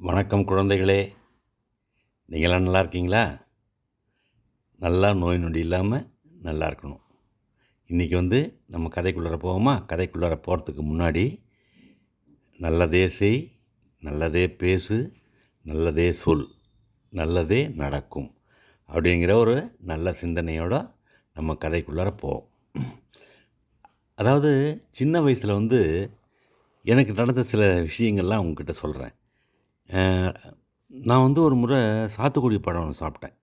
வணக்கம் குழந்தைகளே. நீங்களாம் நல்லா இருக்கீங்களா? நல்லா நோய் நொடி இல்லாமல் நல்லா இருக்கணும். இன்றைக்கி வந்து நம்ம கதைக்குள்ளார போவோமா? கதைக்குள்ளார போகிறதுக்கு முன்னாடி நல்லதே செய் நல்லதே பேசு நல்லதே சொல் நல்லதே நடக்கும் அப்படிங்கிற ஒரு நல்ல சிந்தனையோடு நம்ம கதைக்குள்ளார போவோம். அதாவது சின்ன வயசில் வந்து எனக்கு நடந்த சில விஷயங்கள்லாம் உங்ககிட்ட சொல்கிறேன் நான் வந்து ஒரு முறை சாத்துக்குடி பழம் ஒன்று சாப்பிட்டேன்.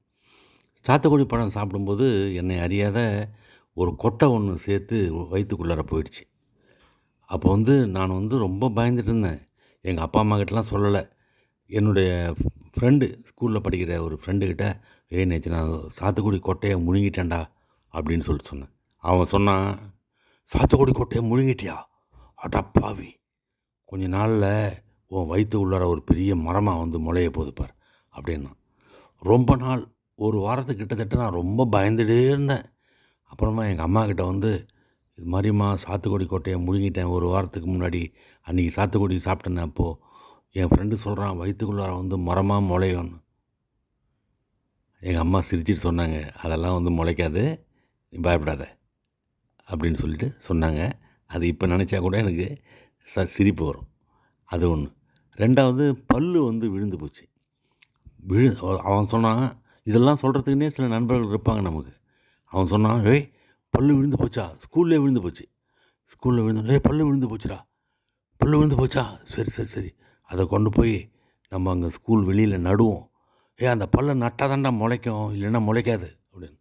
சாத்துக்குடி பழம் சாப்பிடும்போது என்னை அறியாத ஒரு கொட்டை ஒன்று சேர்த்து வயிற்றுக்குள்ளார போயிடுச்சு. அப்போ வந்து நான் வந்து ரொம்ப பயந்துட்டு இருந்தேன். எங்கள் அப்பா அம்மா கிட்டலாம் சொல்லலை. என்னுடைய ஃப்ரெண்டு ஸ்கூலில் படிக்கிற ஒரு ஃப்ரெண்டுக்கிட்ட ஏ நேற்று நான் சாத்துக்குடி கொட்டையை முழுங்கிட்டேன்டா அப்படின்னு சொல்லிட்டு சொன்னேன். அவன் சொன்னான் சாத்துக்குடி கொட்டையை முழுங்கிட்டியா? அடப்பாவி. கொஞ்ச நாளில் உன் வயிற்று உள்ளார ஒரு பெரிய மரமாக வந்து முளைய போகுது பார் அப்படின்னா. ரொம்ப நாள் ஒரு வாரத்துக்கு கிட்டத்தட்ட நான் ரொம்ப பயந்துகிட்டே இருந்தேன். அப்புறமா எங்கள் அம்மா கிட்ட வந்து இது மாதிரிம்மா சாத்துக்குடி கொட்டையை முழுங்கிட்டேன். ஒரு வாரத்துக்கு முன்னாடி அன்றைக்கி சாத்துக்குடி சாப்பிட்டேன் அப்போது என் ஃப்ரெண்டு சொல்கிறான் வயிற்றுக்குள்ளார வந்து மரமாக முளையும்னு. எங்கள் அம்மா சிரிச்சிட்டு சொன்னாங்க அதெல்லாம் வந்து முளைக்காது நீ பயப்படாத அப்படின்னு சொல்லிட்டு சொன்னாங்க. அது இப்போ நினச்சா கூட எனக்கு ச சிரிப்பு வரும். அது ஒன்று ரெண்டாவது பல்லு வந்து விழுந்து போச்சு. விழு அவன் சொன்னான் இதெல்லாம் சொல்கிறதுக்குன்னே சில நண்பர்கள் இருப்பாங்க நமக்கு. அவன் சொன்னான் ஏய் பல்லு விழுந்து போச்சா? ஸ்கூல்லே விழுந்து போச்சு. ஸ்கூலில் விழுந்து ஏய் பல்லு விழுந்து போச்சுடா. பல்லு விழுந்து போச்சா? சரி சரி சரி. அதை கொண்டு போய் நம்ம அங்கே ஸ்கூல் வெளியில் நடுவோம். ஏ அந்த பல்லை நட்டால் தாண்டா முளைக்கும். இல்லைன்னா முளைக்காது. அப்படின்னு.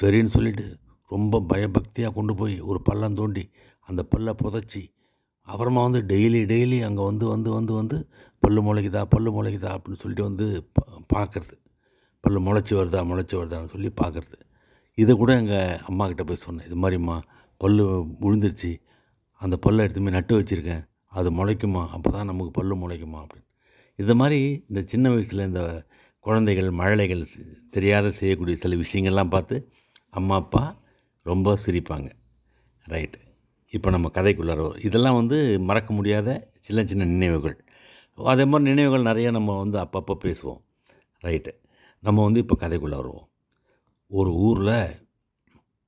சரின்னு சொல்லிவிட்டு ரொம்ப பயபக்தியாக கொண்டு போய் ஒரு பள்ளம் தோண்டி அந்த பல்லை புதைச்சி அப்புறமா வந்து டெய்லி டெய்லி அங்கே வந்து வந்து வந்து வந்து பல்லு முளைக்குதா பல்லு முளைக்குதா அப்படின்னு சொல்லிட்டு வந்து பார்க்குறது பல்லு முளைச்சி வருதா முளைச்சி வருதான்னு சொல்லி பார்க்குறது இதை கூட எங்கள் அம்மாக்கிட்ட போய் சொன்னேன். இது மாதிரிம்மா பல்லு விழுந்துருச்சு. அந்த பல்லை எடுத்து போய் நட்டு வச்சுருக்கேன். அது முளைக்குமா? அப்போ தான் நமக்கு பல்லு முளைக்குமா அப்படின்னு. இது மாதிரி இந்த சின்ன வயசில் இந்த குழந்தைகள் மழலைகள் தெரியாத செய்யக்கூடிய சில விஷயங்கள்லாம் பார்த்து அம்மா அப்பா ரொம்ப சிரிப்பாங்க. ரைட்டு. இப்போ நம்ம கதைக்குள்ளார இதெல்லாம் வந்து மறக்க முடியாத சின்ன சின்ன நினைவுகள். அதே மாதிரி நினைவுகள் நிறைய நம்ம வந்து அப்பப்போ பேசுவோம். ரைட்டு நம்ம வந்து இப்போ கதைக்குள்ளே வருவோம். ஒரு ஊரில்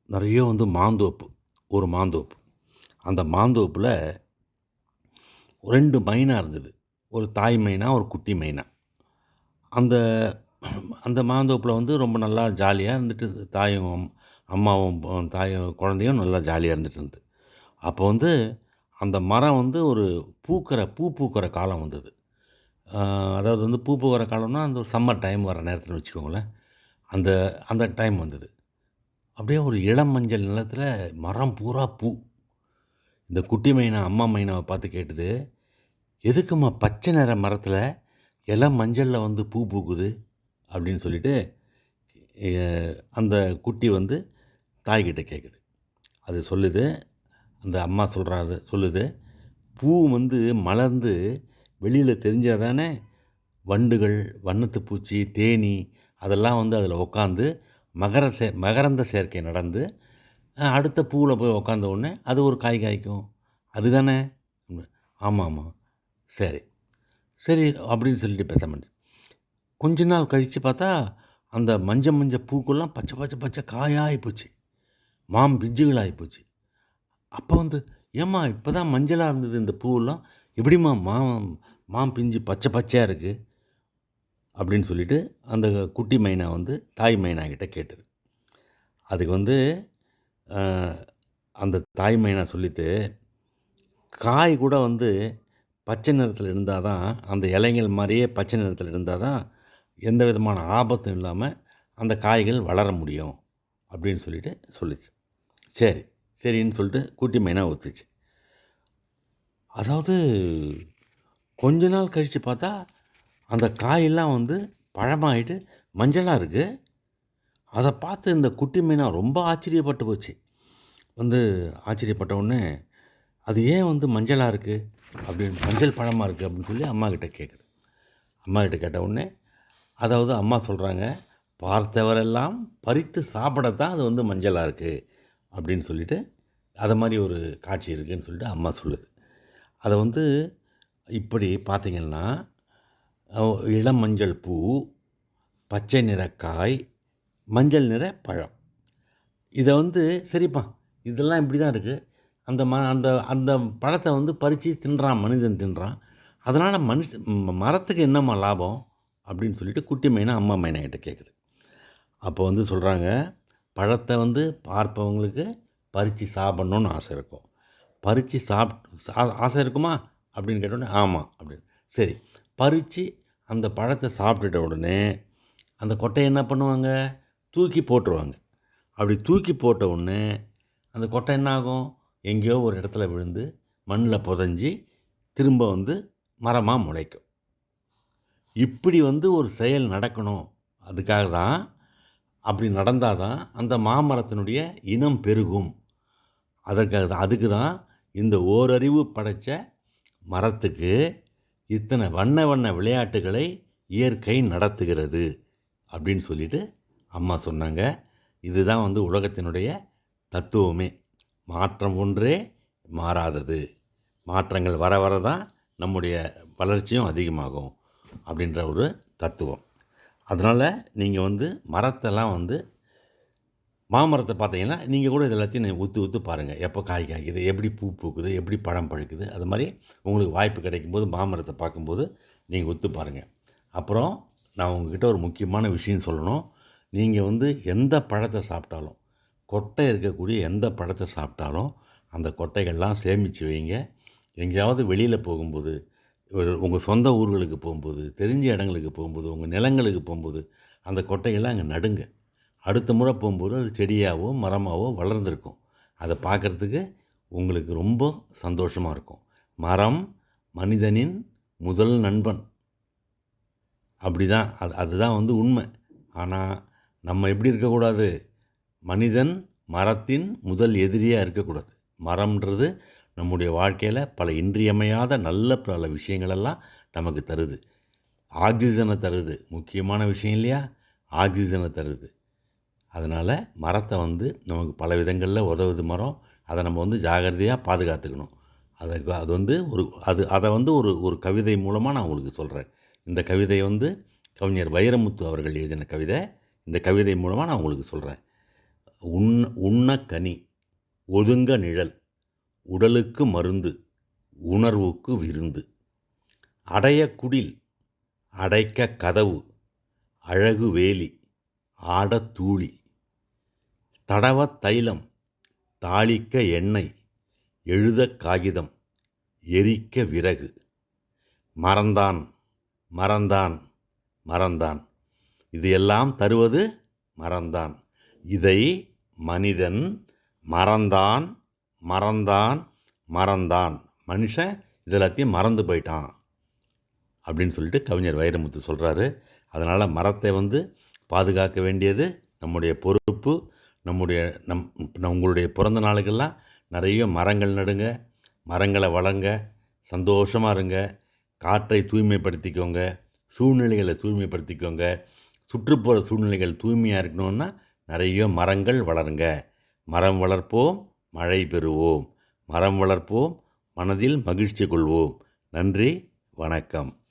நிறைய வந்து மாந்தோப்பு ஒரு மாந்தோப்பு. அந்த மாந்தோப்பில் ரெண்டு மைனா இருந்தது. ஒரு தாய் மைனா ஒரு குட்டி மைனா. அந்த அந்த மாந்தோப்பில் வந்து ரொம்ப நல்லா ஜாலியாக இருந்துட்டு தாயும் அம்மாவும் தாயும் குழந்தையும் நல்லா ஜாலியாக இருந்துட்டு இருந்தது. அப்போ வந்து அந்த மரம் வந்து ஒரு பூக்கிற பூ பூக்கிற காலம் வந்தது. அதாவது வந்து பூ பூக்கிற காலம்னா அந்த சம்மர் டைம் வர நேரத்தில் வச்சுக்கோங்களேன். அந்த அந்த டைம் வந்தது. அப்படியே ஒரு இளம் மஞ்சள் நிலத்தில் மரம் பூரா பூ. இந்த குட்டி மைனா அம்மா மைனாவை பார்த்து கேட்டுது எதுக்கும்மா பச்சை நிற மரத்தில் இளம் மஞ்சளில் வந்து பூ பூக்குது? அப்படின்னு சொல்லிட்டு அந்த குட்டி வந்து தாய்கிட்ட கேட்குது அது சொல்லுது அந்த அம்மா சொல்கிறாரு சொல்லுது பூ வந்து மலர்ந்து வெளியில் தெரிஞ்சால் தானே வண்டுகள் வண்ணத்து பூச்சி தேனி அதெல்லாம் வந்து அதில் உட்காந்து மகர சே மகரந்த சேர்க்கை நடந்து அடுத்த பூவில் போய் உட்காந்த உடனே அது ஒரு காய் காய்க்கும். அதுதானே? ஆமாம் ஆமாம் சரி. சரி அப்படின்னு சொல்லிட்டு மாட்டேன். கொஞ்ச நாள் கழித்து பார்த்தா அந்த மஞ்சள் மஞ்சள் பூக்கெல்லாம் பச்சை பச்சை பச்சை காயாகி போச்சு. மாம் பிஞ்சுகளாகி போச்சு. அப்போ வந்து ஏம்மா இப்போ தான் மஞ்சளாக இருந்தது இந்த பூவெல்லாம்? எப்படிம்மா மா மாம் பிஞ்சு பச்சை பச்சையாக இருக்குது அப்படின்னு சொல்லிட்டு அந்த குட்டி மைனா வந்து தாய் மைனா கிட்ட கேட்டது. அதுக்கு வந்து அந்த தாய் மைனா சொல்லிட்டு காய் கூட வந்து பச்சை நிறத்தில் இருந்தால் தான் அந்த இலைகள் மாதிரியே பச்சை நிறத்தில் இருந்தால் தான் எந்த விதமான ஆபத்தும் இல்லாமல் அந்த காய்கள் வளர முடியும். அப்படின்னு சொல்லிட்டு சொல்லிச்சு. சரி. சரின்னு சொல்லிட்டு குட்டி மைனா ஒத்துச்சு. அதாவது கொஞ்ச நாள் கழித்து பார்த்தா அந்த காயெல்லாம் வந்து பழமாயிட்டு மஞ்சளாக இருக்குது அதை பார்த்து இந்த குட்டி மீனா ரொம்ப ஆச்சரியப்பட்டு போச்சு. வந்து ஆச்சரியப்பட்ட உடனே அது ஏன் வந்து மஞ்சளாக இருக்குது அப்படின்னு மஞ்சள் பழமாக இருக்குது அப்படின்னு சொல்லி அம்மாக்கிட்ட கேட்குது அம்மாக்கிட்ட கேட்ட உடனே அதாவது அம்மா சொல்கிறாங்க பார்த்தவரெல்லாம் பறித்து சாப்பிடத்தான் அது வந்து மஞ்சளாக இருக்குது அப்படின்னு சொல்லிட்டு அதை மாதிரி ஒரு காட்சி இருக்குதுன்னு சொல்லிட்டு அம்மா சொல்லுது. அதை வந்து இப்படி பார்த்திங்கன்னா இளம் மஞ்சள் பூ பச்சை நிற காய் மஞ்சள் நிற பழம். இதை வந்து சரிப்பா இதெல்லாம் இப்படி தான் இருக்குது அந்த ம அந்த அந்த பழத்தை வந்து பறித்து தின்றான் மனிதன் தின்றான். அதனால் மனுஷ மரத்துக்கு என்னம்மா லாபம்? அப்படின்னு சொல்லிட்டு குட்டி மைனா அம்மா மைனா கேட்குது அப்போ வந்து சொல்கிறாங்க பழத்தை வந்து பார்ப்பவங்களுக்கு பறித்து சாப்பிட்ணுன்னு ஆசை இருக்கும். பறித்து சாப்பிட் சா- ஆசை இருக்குமா? அப்படின்னு கேட்டோடனே ஆமாம் அப்படின்னு. சரி பறித்து அந்த பழத்தை சாப்பிட்டுட்ட உடனே அந்த கொட்டையை என்ன பண்ணுவாங்க? தூக்கி போட்டுருவாங்க. அப்படி தூக்கி போட்ட உடனே அந்த கொட்டை என்ன ஆகும்? எங்கேயோ ஒரு இடத்துல விழுந்து மண்ணில் புதஞ்சி திரும்ப வந்து மரமாக முளைக்கும். இப்படி வந்து ஒரு செயல் நடக்கணும். அதுக்காக தான் அப்படி நடந்தால் தான் அந்த மாமரத்தினுடைய இனம் பெருகும். அதற்காக தான் அதுக்கு தான் இந்த ஓரறிவு படைத்த மரத்துக்கு இத்தனை வண்ண வண்ண விளையாட்டுகளை இயற்கை நடத்துகிறது அப்படின்னு சொல்லிட்டு அம்மா சொன்னாங்க. இதுதான் வந்து உலகத்தினுடைய தத்துவமே. மாற்றம் ஒன்றே மாறாதது. மாற்றங்கள் வர வர தான் நம்முடைய வளர்ச்சியும் அதிகமாகும் அப்படின்ற ஒரு தத்துவம். அதனால் நீங்கள் வந்து மரத்தெல்லாம் வந்து மாமரத்தை பார்த்தீங்கன்னா நீங்கள் கூட இது எல்லாத்தையும் நீங்கள் ஊற்று ஊற்று பாருங்கள் எப்போ காய் காய்க்குது எப்படி பூ பூக்குது எப்படி பழம் பழுக்குது அது மாதிரி உங்களுக்கு வாய்ப்பு கிடைக்கும்போது மாமரத்தை பார்க்கும்போது நீங்கள் உத்து பாருங்கள் அப்புறம் நான் உங்ககிட்ட ஒரு முக்கியமான விஷயம் சொல்லணும். நீங்கள் வந்து எந்த பழத்தை சாப்பிட்டாலும் கொட்டை இருக்கக்கூடிய எந்த பழத்தை சாப்பிட்டாலும் அந்த கொட்டைகள்லாம் சேமித்து வைங்க. எங்கேயாவது வெளியில் போகும்போது உங்கள் சொந்த ஊர்களுக்கு போகும்போது தெரிஞ்ச இடங்களுக்கு போகும்போது உங்கள் நிலங்களுக்கு போகும்போது அந்த கொட்டையெல்லாம் அங்கே நடுங்க. அடுத்த முறை போகும்போது அது செடியாகவோ மரமாகவோ வளர்ந்துருக்கும். அதை பார்க்குறதுக்கு உங்களுக்கு ரொம்ப சந்தோஷமாக இருக்கும். மரம் மனிதனின் முதல் நண்பன். அப்படி தான் அது அதுதான் வந்து உண்மை. ஆனால் நம்ம எப்படி இருக்கக்கூடாது? மனிதன் மரத்தின் முதல் எதிரியாக இருக்கக்கூடாது. மரம்ன்றது நம்முடைய வாழ்க்கையில் பல இன்றியமையாத நல்ல பல விஷயங்களெல்லாம் நமக்கு தருது. ஆக்சிஜனை தருது. முக்கியமான விஷயம் இல்லையா? ஆக்சிஜனை தருது. அதனால் மரத்தை வந்து நமக்கு பல விதங்களில் உதவுது மரம். அதை நம்ம வந்து ஜாகிரதையாக பாதுகாத்துக்கணும். அதை அது வந்து ஒரு அது அதை வந்து ஒரு ஒரு கவிதை மூலமாக நான் உங்களுக்கு சொல்கிறேன் இந்த கவிதையை வந்து கவிஞர் வைரமுத்து அவர்கள் எழுதின கவிதை. இந்த கவிதை மூலமாக நான் உங்களுக்கு சொல்கிறேன் உண் உண்ண கனி ஒதுங்க நிழல். உடலுக்கு மருந்து உணர்வுக்கு விருந்து. அடைய குடில் அடைக்க கதவு அழகு வேலி ஆடத் தூளி. தடவத் தைலம் தாளிக்க எண்ணெய் எழுத காகிதம் எரிக்க விறகு. மறந்தான் மறந்தான் மறந்தான். இது எல்லாம் தருவது மறந்தான். இதை மனிதன் மறந்தான் மறந்தான் மறந்தான். மனுஷன் இது எல்லாத்தையும் மறந்து போயிட்டான். அப்படின்னு சொல்லிட்டு கவிஞர் வைரமுத்து சொல்கிறாரு அதனால் மரத்தை வந்து பாதுகாக்க வேண்டியது நம்முடைய பொறுப்பு நம்முடைய நம் நம் உங்களுடைய பிறந்த நாளுக்கெல்லாம் நிறைய மரங்கள் நடுங்க மரங்களை வளங்க சந்தோஷமாக இருங்க. காற்றை தூய்மைப்படுத்திக்கோங்க சூழ்நிலைகளை தூய்மைப்படுத்திக்கோங்க. சுற்றுப்புற சூழ்நிலைகள் தூய்மையாக இருக்கணும்னா நிறைய மரங்கள் வளருங்க. மரம் வளர்ப்போம் மழை பெறுவோம். மரம் வளர்ப்போம். மனதில் மகிழ்ச்சி கொள்வோம். நன்றி. வணக்கம்.